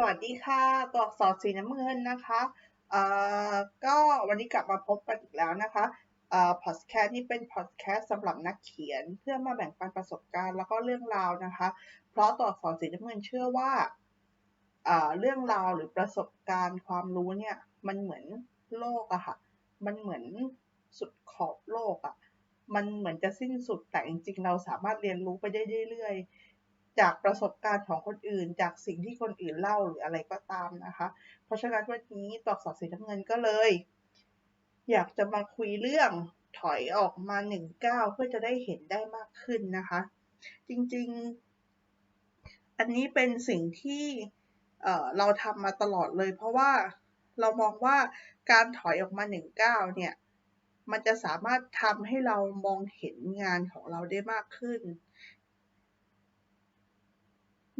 สวัสดีค่ะ ตัวอักษรสีน้ำเงินนะคะเอ่อก็วันนี้กลับมาพบกันอีกแล้วนะคะเอ่อพอดแคสต์นี่เป็นพอดแคสต์สำหรับนักเขียนเพื่อมาแบ่งปันประสบการณ์แล้วก็เรื่องราวนะคะ เพราะตัวอักษรสีน้ำเงินเชื่อว่าเอ่อเรื่องราวหรือประสบการณ์ความรู้เนี่ยมันเหมือนโลกอะค่ะ มันเหมือนสุดขอบโลกอะมันเหมือนจะสิ้นสุดแต่จริงๆ เราสามารถเรียนรู้ไปได้เรื่อยๆ จากประสบการณ์ของคนอื่น จากสิ่งที่คนอื่นเล่าหรืออะไรก็ตามนะคะ เพราะฉะนั้นวันนี้ตอกสอบสีน้ำเงินก็เลย อยากจะมาคุยเรื่องถอยออกมาหนึ่งก้าวเพื่อจะได้เห็นได้มากขึ้นนะคะ จริงๆ อันนี้เป็นสิ่งที่เเราทำมาตลอดเลย เพราะว่าเรามองว่าการถอยออกมาหนึ่งก้าวเนี่ยมันจะสามารถทำให้เรามองเห็นงานของเราได้มากขึ้น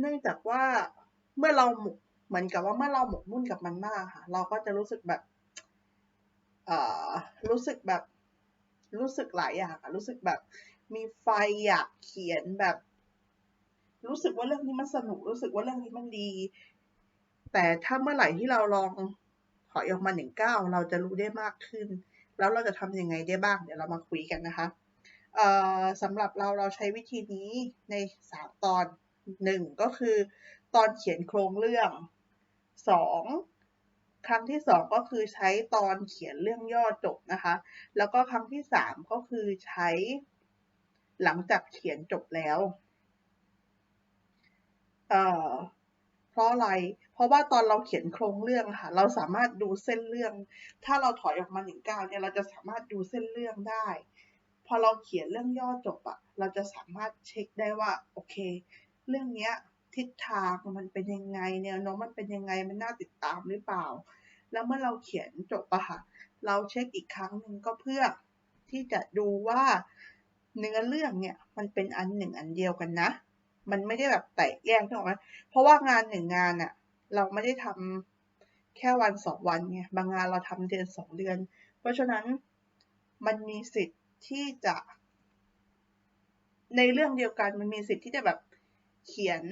เนื่องจากว่าเมื่อเราหมกเหมือนกับว่าเมื่อเราหมกมุ่นกับมันมากค่ะ เราก็จะรู้สึกแบบเอ่อรู้สึกแบบรู้สึกหลายอย่างอะรู้สึกแบบมีไฟอยากเขียนแบบ รู้สึกว่าเรื่องนี้มันสนุก รู้สึกว่าเรื่องนี้มันดี แต่ถ้าเมื่อไหร่ที่เราลองถอยออกมาหนึ่งก้าวเราจะรู้ได้มากขึ้น แล้วเราจะทำยังไงได้บ้าง เดี๋ยวเรามาคุยกันนะคะเอ่อสำหรับเราเราใช้วิธีนี้ในสามตอน หนึ่งก็คือ ตอนเขียนโครงเรื่องสองครั้งที่สองก็คือใช้ตอนเขียนเรื่องย่อจบนะคะ แล้วก็ครั้งที่สามก็คือใช้หลังจากเขียนจบแล้วเอ่อเพราะอะไร เพราะว่าตอนเราเขียนโครงเรื่องค่ะ เราสามารถดูเส้นเรื่อง ถ้าเราถอยออกมาหนึ่งก้าวเนี่ยเราจะสามารถดูเส้นเรื่องได้ พอเราเขียนเรื่องย่อจบอะเราจะสามารถเช็คได้ว่าโอเค เรื่องเนี้ยทิศทางมันเป็นยังไงแนวโน้มมันเป็นยังไงมันน่าติดตามหรือเปล่า แล้วเมื่อเราเขียนจบอะค่ะ เราเช็คอีกครั้งหนึ่งก็เพื่อที่จะดูว่าเนื้อเรื่องเนี่ยมันเป็นอันหนึ่งอันเดียวกันนะ มันไม่ได้แบบแตกแยกถูกไหมเพราะว่างานหนึ่งงานอะเราไม่ได้ทำแค่วันสองวันไงบางงานเราทำเดือนสองเดือน เพราะฉะนั้นมันมีสิทธิ์ที่จะ ในเรื่องเดียวกันมันมีสิทธิ์ที่จะแบบ เขียน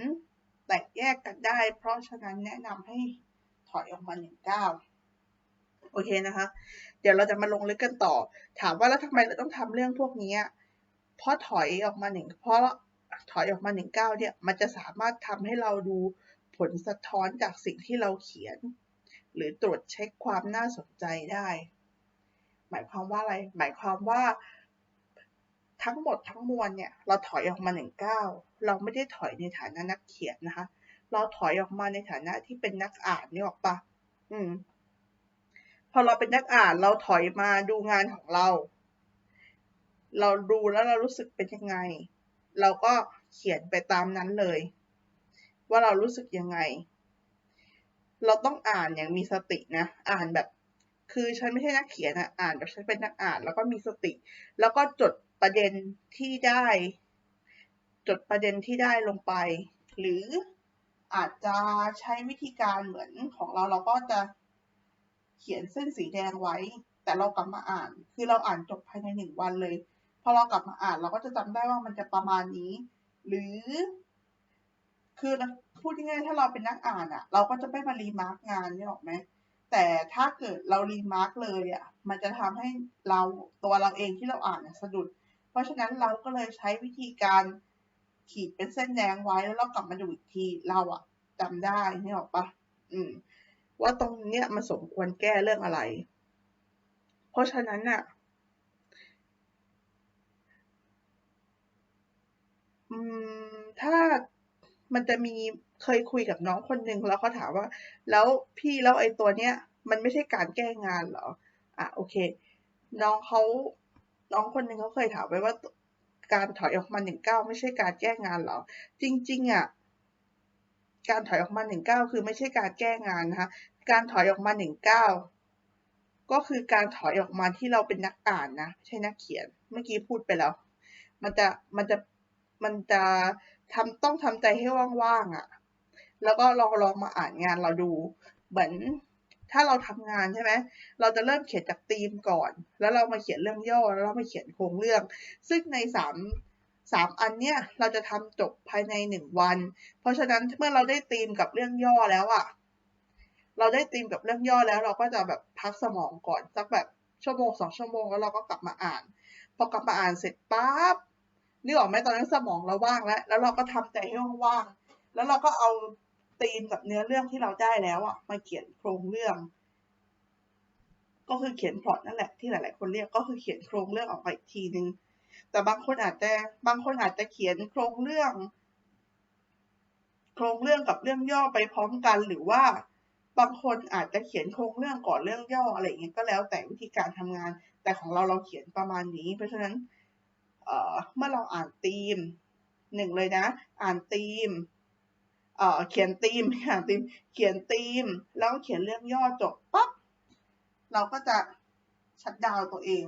แตกแยกกันได้ เพราะฉะนั้นแนะนำให้ถอยออกมาหนึ่งก้าวโอเคนะคะ เดี๋ยวเราจะมาลงลึกกันต่อ ถามว่าแล้วทำไมเราต้องทำเรื่องพวกนี้เพราะถอยออกมาหนึ่งเพราะถอยออกมาหนึ่งก้าวเนี่ยมันจะสามารถทำให้เราดูผลสะท้อนจากสิ่งที่เราเขียน หรือตรวจเช็คความน่าสนใจได้ หมายความว่าอะไร หมายความว่า ทั้งหมดทั้งมวลเนี่ยเราถอยออกมาหนึ่งก้าวเราไม่ได้ถอยในฐานะนักเขียนนะคะ เราถอยออกมาในฐานะที่เป็นนักอ่านนี่ออกปะอืม พอเราเป็นนักอ่านเราถอยมาดูงานของเรา เราดูแล้วเรารู้สึกเป็นยังไง เราก็เขียนไปตามนั้นเลย ว่าเรารู้สึกยังไง เราต้องอ่านอย่างมีสตินะ อ่านแบบ คือฉันไม่ใช่นักเขียนอะอ่านแบบฉันเป็นนักอ่าน แล้วก็มีสติ แล้วก็จด ประเด็นที่ได้ จดประเด็นที่ได้ลงไป หรืออาจจะใช้วิธีการเหมือนของเราเราก็จะเขียนเส้นสีแดงไว้ แต่เรากลับมาอ่าน คือเราอ่านจบภายในหนึ่งวันเลยพอเรากลับมาอ่านเราก็จะจำได้ว่ามันจะประมาณนี้ หรือ คือพูดง่ายๆถ้าเราเป็นนักอ่านอะเราก็จะไม่มารีมาร์กงานนี่หรอกไหมแต่ถ้าเกิดเรารีมาร์กเลยอะมันจะทำให้เราตัวเราเองที่เราอ่านสะดุด ราะฉะนั้นเราก็เลยใช้วิธีการขีดเป็นเส้นแดงไว้แล้วเรากลับมาดูอีกทีเราอะจำได้นี่หรอกปะอืม ว่าตรงเนี้ยมันสมควรแก้เรื่องอะไร เพราะฉะนั้นน่ะอืม ถ้ามันจะมีเคยคุยกับน้องคนหนึ่งแล้วเขาถามว่า แล้วพี่แล้วไอ้ตัวเนี้ย มันไม่ใช่การแก้งานเหรอ อะโอเค น้องเขา น้องคนหนึ่งเขาเคยถามไว้ว่าการถอยออกมาหนึ่งเก้าไม่ใช่การแก้งานหรอ จริง ๆอะการถอยออกมาหนึ่งเก้าคือไม่ใช่การแก้งานนะคะการถอยออกมาหนึ่งเก้าก็คือการถอยออกมาที่เราเป็นนักอ่านนะใช่นักเขียน เมื่อกี้พูดไปแล้ว มันจะมันจะมันจะทำต้องทำใจให้ว่างๆอะ่ะ แล้วก็ลองลองมาอ่านงานเราดู เหมือน ถ้าเราทำงานใช่ไหมเราจะเริ่มเขียนจากธีมก่อน แล้วเรามาเขียนเรื่องย่อแล้วเรามาเขียนโครงเรื่อง ซึ่งในสามสามอันเนี้ยเราจะทำจบภายในหนึ่งวัน เพราะฉะนั้นเมื่อเราได้ตีมกับเรื่องย่อแล้วอะเราได้ตีมกับเรื่องย่อแล้วเราก็จะแบบพักสมองก่อนสักแบบชั่วโมงสองชั่วโมงแล้วเราก็กลับมาอ่าน พอกลับมาอ่านเสร็จปั๊บนึกออกไหมตอนนั้นสมองเราว่างแล้ว แล้วเราก็ทำใจให้ว่างๆแล้วเราก็เอา ตีมกับเนื้อเรื่องที่เราได้แล้วอะมาเขียนโครงเรื่อง ก็คือเขียนพล็อตนั่นแหละที่หลาย ๆ คนเรียกก็คือเขียนโครงเรื่องออกไปอีกทีนึงแต่บางคนอาจจะบางคนอาจจะเขียนโครงเรื่อง โครงเรื่องกับเรื่องย่อไปพร้อมกันหรือว่าบางคนอาจจะเขียนโครงเรื่องก่อนเรื่องย่ออะไรอย่างเงี้ยก็แล้วแต่วิธีการทำงาน แต่ของเราเราเขียนประมาณนี้ เพราะฉะนั้นเอ่อเมื่อเราอ่านธีมหนึ่งเลยนะ อ่านธีม เอ่อเขียนธีมอ่านธีมเขียนธีม แล้วเขียนเรื่องย่อจบปั๊บเราก็จะชัดดาวตัวเอง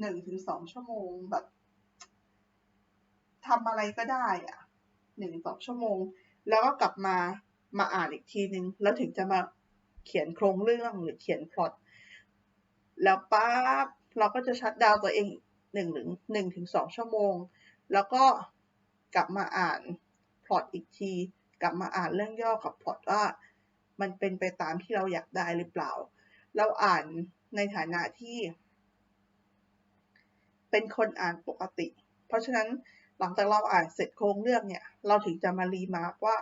หนึ่งถึงสองชั่วโมงแบบทำอะไรก็ได้อะหนึ่งสองชั่วโมง แล้วก็กลับมามาอ่านอีกทีนึง แล้วถึงจะมาเขียนโครงเรื่องหรือเขียนพล็อตแล้วปั๊บเราก็จะชัดดาวตัวเองหนึ่งถึงหนึ่งถึงสองชั่วโมง แล้วก็กลับมาอ่าน พล็อตอีกที กลับมาอ่านเรื่องย่อกับพล็อตว่า มันเป็นไปตามที่เราอยากได้หรือเปล่า เราอ่านในฐานะที่ เป็นคนอ่านปกติ เพราะฉะนั้นหลังจากเราอ่านเสร็จโครงเรื่องเนี่ย เราถึงจะมารีมาร์กว่า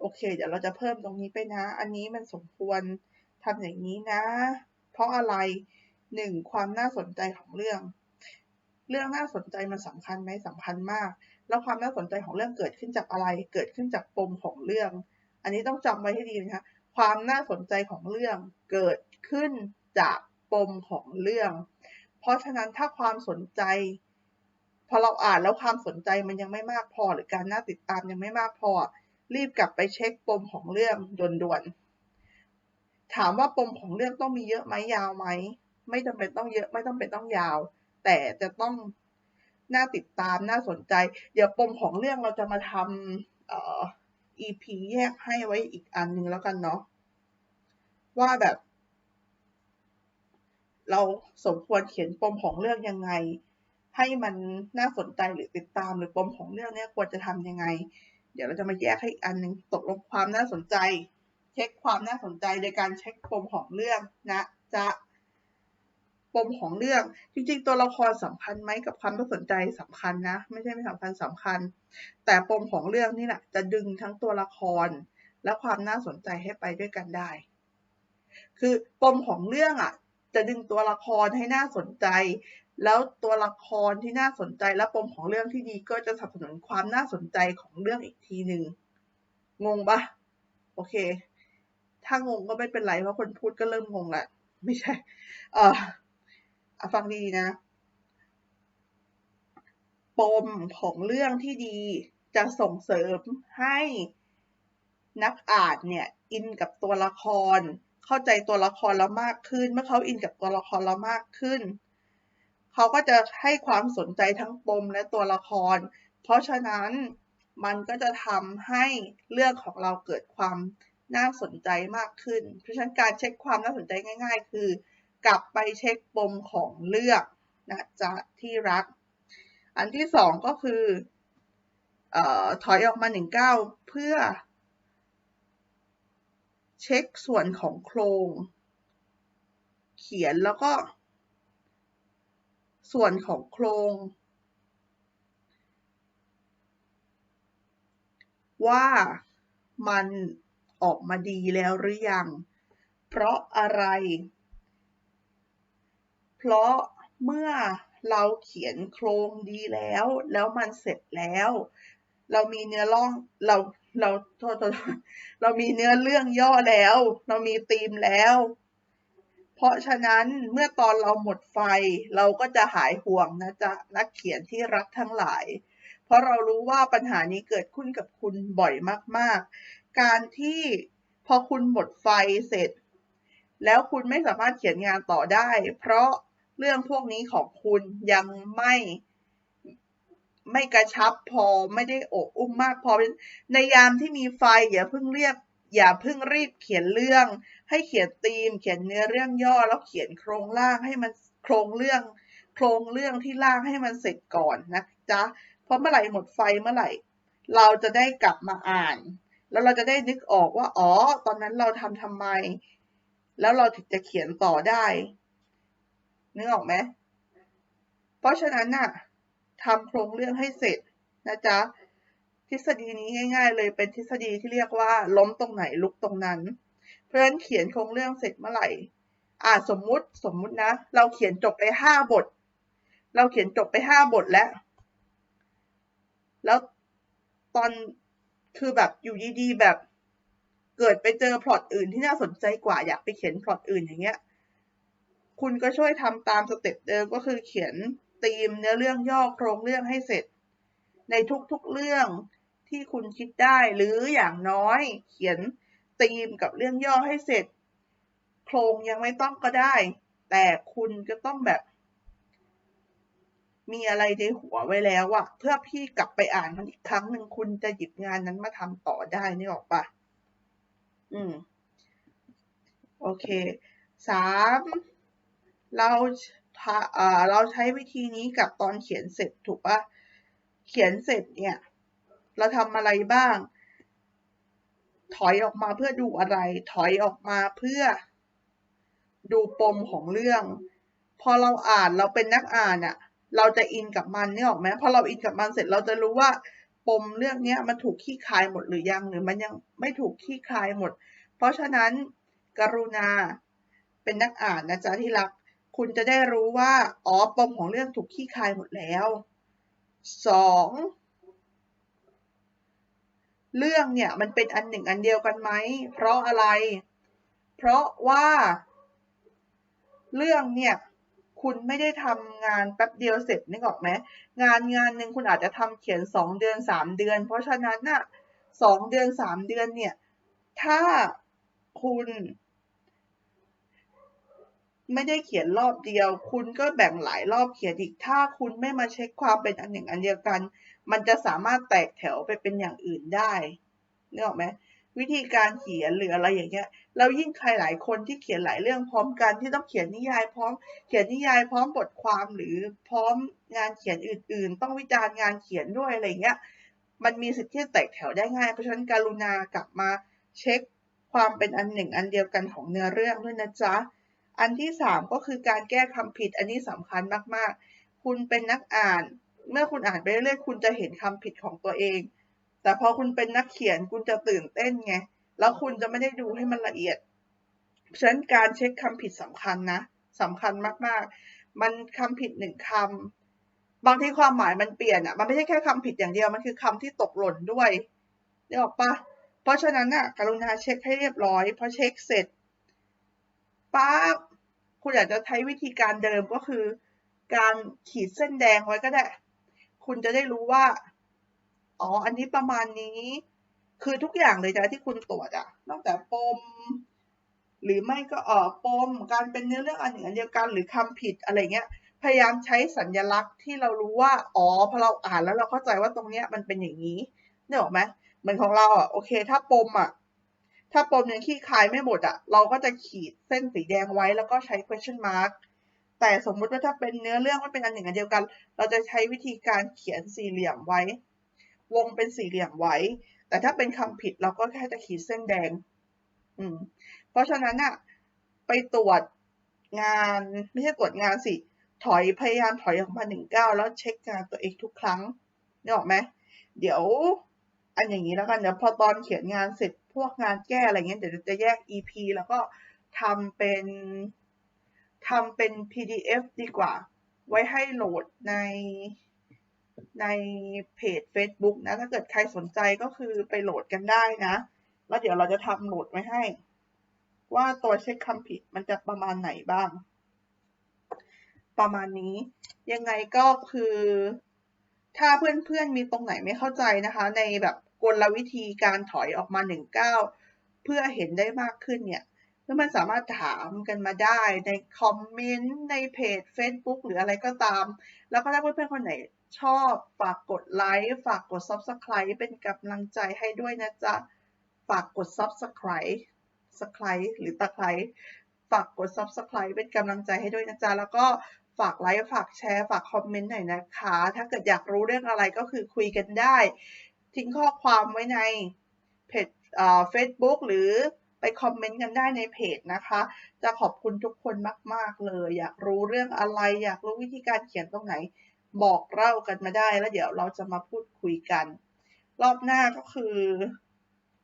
โอเค เดี๋ยวเราจะเพิ่มตรงนี้ไปนะ อันนี้มันสมควรทำอย่างนี้นะ เพราะอะไรหนึ่งความน่าสนใจของเรื่อง เรื่องน่าสนใจมันสำคัญไหมสำคัญมาก แล้วความน่าสนใจของเรื่องเกิดขึ้นจากอะไร เกิดขึ้นจากปมของเรื่อง อันนี้ต้องจำไว้ให้ดีนะคะ ความน่าสนใจของเรื่องเกิดขึ้นจากปมของเรื่อง เพราะฉะนั้นถ้าความสนใจพอเราอ่านแล้วความสนใจมันยังไม่มากพอ หรือการน่าติดตามยังไม่มากพอ รีบกลับไปเช็คปมของเรื่องด่วนๆถามว่าปมของเรื่องต้องมีเยอะไหมยาวไหมไม่จำเป็นต้องเยอะไม่ต้องเป็นต้องยาว แต่จะต้อง น่าติดตามน่าสนใจ เดี๋ยวปมของเรื่องเราจะมาทำเอ่อ EP แยกให้ไว้อีกอันหนึ่งแล้วกันเนาะว่าแบบ เราสมควรเขียนปมของเรื่องยังไง ให้มันน่าสนใจหรือติดตามหรือปมของเรื่องเนี้ยควรจะทำยังไง เดี๋ยวเราจะมาแยกให้อีกอันหนึ่งตกลงความน่าสนใจ เช็คความน่าสนใจโดยการเช็คปมของเรื่องนะจะ ปมของเรื่องจริงๆ ตัวละครสำคัญไหมกับความน่าสนใจสำคัญนะ ไม่ใช่ไม่สำคัญสำคัญ แต่ปมของเรื่องนี่แหละจะดึงทั้งตัวละคร และความน่าสนใจให้ไปด้วยกันได้ คือปมของเรื่องอะ จะดึงตัวละครให้น่าสนใจ แล้วตัวละครที่น่าสนใจและปมของเรื่องที่ดีก็จะสนับสนุนความน่าสนใจของเรื่องอีกทีหนึ่งงงปะโอเค ถ้างงก็ไม่เป็นไรเพราะคนพูดก็เริ่มงงแหละไม่ใช่ เออ ฟังดีนะ ปมของเรื่องที่ดีจะส่งเสริมให้นักอ่านเนี่ยอินกับตัวละคร เข้าใจตัวละครเรามากขึ้น เมื่อเขาอินกับตัวละครเรามากขึ้น เขาก็จะให้ความสนใจทั้งปมและตัวละคร เพราะฉะนั้นมันก็จะทำให้เรื่องของเราเกิดความน่าสนใจมากขึ้น เพราะฉะนั้นการเช็คความน่าสนใจง่าย ๆ คือ กลับไปเช็คปมของเรื่องนะจ๊ะที่รัก อันที่สองก็คือออถอยออกมาหนึ่งเก้าเพื่อ เช็คส่วนของโครง เขียนแล้วก็ ส่วนของโครง ว่ามันออกมาดีแล้วหรือยัง เพราะอะไร เพราะเมื่อเราเขียนโครงดีแล้ว แล้วมันเสร็จแล้ว เรามีเนื้อร่องเราเราโทษโทษเรามีเนื้อเรื่องย่อแล้ว เรามีธีมแล้ว เพราะฉะนั้นเมื่อตอนเราหมดไฟ เราก็จะหายห่วงนะจ๊ะนักเขียนที่รักทั้งหลาย เพราะเรารู้ว่าปัญหานี้เกิดขึ้นกับคุณบ่อยมากๆ การที่พอคุณหมดไฟเสร็จ แล้วคุณไม่สามารถเขียนงานต่อได้ เพราะ เรื่องพวกนี้ของคุณยังไม่ไม่กระชับพอไม่ได้อบอุ้มมากพอในยามที่มีไฟอย่าเพิ่งเรียบอย่าเพิ่งรีบเขียนเรื่อง ให้เขียนธีม เขียนเนื้อเรื่องย่อแล้วเขียนโครงร่างให้มันโครงเรื่อง โครงเรื่องที่ร่างให้มันเสร็จก่อนนะจ๊ะเพราะเมื่อไหร่หมดไฟเมื่อไหร่ เราจะได้กลับมาอ่าน แล้วเราจะได้นึกออกว่าอ๋อ ตอนนั้นเราทำทำไม แล้วเราถึงจะเขียนต่อได้ นึกออกไหมเพราะฉะนั้นน่ะทำโครงเรื่องให้เสร็จนะจ๊ะ ทฤษฎีนี้ง่าย ๆ เลยเป็นทฤษฎีที่เรียกว่าล้มตรงไหนลุกตรงนั้น เพราะฉะนั้นเขียนโครงเรื่องเสร็จเมื่อไหร่อ่าสมมุติสมมุตินะ เราเขียนจบไปห้าบท เราเขียนจบไปห้าบทแล้ว แล้วตอนคือแบบอยู่ดีๆแบบ เกิดไปเจอพล็อตอื่นที่น่าสนใจกว่าอยากไปเขียนพล็อตอื่นอย่างเงี้ย คุณก็ช่วยทำตามสเต็ปเดิมก็คือเขียนธีมเนื้อเรื่องย่อโครงเรื่องให้เสร็จ ในทุกๆเรื่องที่คุณคิดได้หรืออย่างน้อยเขียนธีมกับเรื่องย่อให้เสร็จ โครงยังไม่ต้องก็ได้ แต่คุณก็ต้องแบบ มีอะไรในหัวไว้แล้วอะเพื่อพี่กลับไปอ่านมันอีกครั้งหนึ่งคุณจะหยิบงานนั้นมาทำต่อได้นี่ออกปะอืม โอเคสาม เราเราใช้วิธีนี้กับตอนเขียนเสร็จถูกปะเขียนเสร็จเนี่ย เราทำอะไรบ้าง ถอยออกมาเพื่อดูอะไร ถอยออกมาเพื่อ ดูปมของเรื่อง พอเราอ่านเราเป็นนักอ่านอะเราจะอินกับมันนี่ออกไหมพอเราอินกับมันเสร็จเราจะรู้ว่าปมเรื่องนี้มันถูกขี้คายหมดหรือยังหรือมันยังไม่ถูกขี้คายหมด เพราะฉะนั้นกรุณาเป็นนักอ่านนะจ๊ะที่รัก คุณจะได้รู้ว่า อ๋อ ปมของเรื่องถูกขี้คายหมดแล้วสองเรื่องเนี่ยมันเป็นอันหนึ่งอันเดียวกันไหม เพราะอะไร เพราะว่า เรื่องเนี่ยคุณไม่ได้ทำงานแป๊บเดียวเสร็จนึกออกไหมงานงานหนึ่งคุณอาจจะทำเขียนสองเดือนสามเดือน เพราะฉะนั้นน่ะสองเดือนสามเดือนเนี่ย ถ้าคุณ ไม่ได้เขียนรอบเดียว คุณก็แบ่งหลายรอบเขียนอีก ถ้าคุณไม่มาเช็คความเป็นอันหนึ่งอันเดียวกัน มันจะสามารถแตกแถวไปเป็นอย่างอื่นได้นึกออกไหมวิธีการเขียนหรืออะไรอย่างเงี้ย เรายิ่งใครหลายคนที่เขียนหลายเรื่องพร้อมกันที่ต้องเขียนนิยายพร้อม เขียนนิยายพร้อมบทความหรือพร้อมงานเขียนอื่น ๆ ต้องวิจารณ์งานเขียนด้วยอะไรเงี้ย มันมีสิทธิ์ที่แตกแถวได้ง่าย เพราะฉะนั้นการุณากลับมาเช็คความเป็นอันหนึ่งอันเดียวกันของเนื้อเรื่องด้วยนะจ๊ะ อันที่สามก็คือการแก้คำผิดอันนี้สำคัญมากๆ คุณเป็นนักอ่าน เมื่อคุณอ่านไปเรื่อยๆคุณจะเห็นคำผิดของตัวเอง แต่พอคุณเป็นนักเขียนคุณจะตื่นเต้นไงแล้วคุณจะไม่ได้ดูให้มันละเอียดฉะนั้นการเช็คคำผิดสำคัญนะสำคัญมากๆ มันคำผิดหนึ่งคำบางทีความหมายมันเปลี่ยนอะมันไม่ใช่แค่คำผิดอย่างเดียวมันคือคำที่ตกหล่นด้วยได้ออกปะเพราะฉะนั้นอะกรุณาเช็คให้เรียบร้อยพอเช็คเสร็จปั๊บ คุณอยากจะใช้วิธีการเดิมก็คือ การขีดเส้นแดงไว้ก็ได้ คุณจะได้รู้ว่า อ๋อ อันนี้ประมาณนี้ คือทุกอย่างเลยจ้ะที่คุณตรวจอะนอกจากปม หรือไม่ก็เออปม การเป็นเนื้อเรื่องอันหนึ่งอันเดียวกัน หรือคำผิดอะไรเงี้ย พยายามใช้สัญลักษณ์ที่เรารู้ว่า อ๋อ พอเราอ่านแล้วเราเข้าใจว่าตรงเนี้ยมันเป็นอย่างนี้เนี่ยหรอไหมเหมือนของเราอะ โอเค ถ้าปมอะ ถ้าปมยังขี้คายไม่หมดอะเราก็จะขีดเส้นสีแดงไว้แล้วก็ใช้ question mark แต่สมมุติว่าถ้าเป็นเนื้อเรื่องมันเป็นอันหนึ่งอันเดียวกัน เราจะใช้วิธีการเขียนสี่เหลี่ยมไว้ วงเป็นสี่เหลี่ยมไว้ แต่ถ้าเป็นคำผิดเราก็แค่จะขีดเส้นแดง อืม เพราะฉะนั้นอะไปตรวจงานไม่ใช่ตรวจงานสิ ถอยพยายามถอยออกมาหนึ่งเก้าแล้วเช็คงานตัวเองทุกครั้งนี่ออกไหมเดี๋ยว อันอย่างนี้แล้วกันเดี๋ยวพอตอนเขียนงานเสร็จพวกงานแก้อะไรเงี้ยเดี๋ยวจะแยก EP แล้วก็ทำเป็นทำเป็น PDF ดีกว่า ไว้ให้โหลดในในเพจ Facebook นะ ถ้าเกิดใครสนใจก็คือไปโหลดกันได้นะ แล้วเดี๋ยวเราจะทำโหลดไว้ให้ ว่าตัวเช็คคำผิดมันจะประมาณไหนบ้าง ประมาณนี้ ยังไงก็คือ ถ้าเพื่อนๆมีตรงไหนไม่เข้าใจนะคะ ในแบบกลวิธีการถอยออกมาหนึ่งเก้าเพื่อเห็นได้มากขึ้นเนี่ยแล้วมันสามารถถามกันมาได้ในคอมเมนต์ในเพจ Facebook หรืออะไรก็ตาม แล้วก็ถ้าเพื่อนๆคนไหนชอบฝากกดไลค์ฝากกด Subscribe เป็นกำลังใจให้ด้วยนะจ๊ะ ฝากกด Subscribe สไครหรือตะไคร้ฝากกด Subscribe เป็นกำลังใจให้ด้วยนะจ๊ะ แล้วก็ ฝากไลค์ฝากแชร์ฝากคอมเมนต์หน่อยนะคะ ถ้าเกิดอยากรู้เรื่องอะไรก็คือคุยกันได้ ทิ้งข้อความไว้ในเพจเฟซบุ๊กหรือไปคอมเมนต์กันได้ในเพจนะคะ จะขอบคุณทุกคนมาก ๆ เลย อยากรู้เรื่องอะไร อยากรู้วิธีการเขียนตรงไหน บอกเล่ากันมาได้ แล้วเดี๋ยวเราจะมาพูดคุยกัน รอบหน้าก็คือ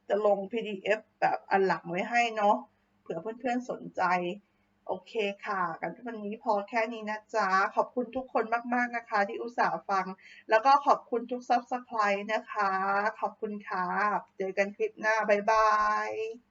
จะลง PDF แบบอันหลังไว้ให้เนาะ เผื่อเพื่อน ๆ สนใจ โอเคค่ะ กันวันนี้พอแค่นี้นะจ๊ะ ขอบคุณทุกคนมากๆนะคะ ที่อุตส่าห์ฟัง แล้วก็ขอบคุณทุกซับสไครต์นะคะ ขอบคุณค่ะ เจอกันคลิปหน้า บ๊ายบาย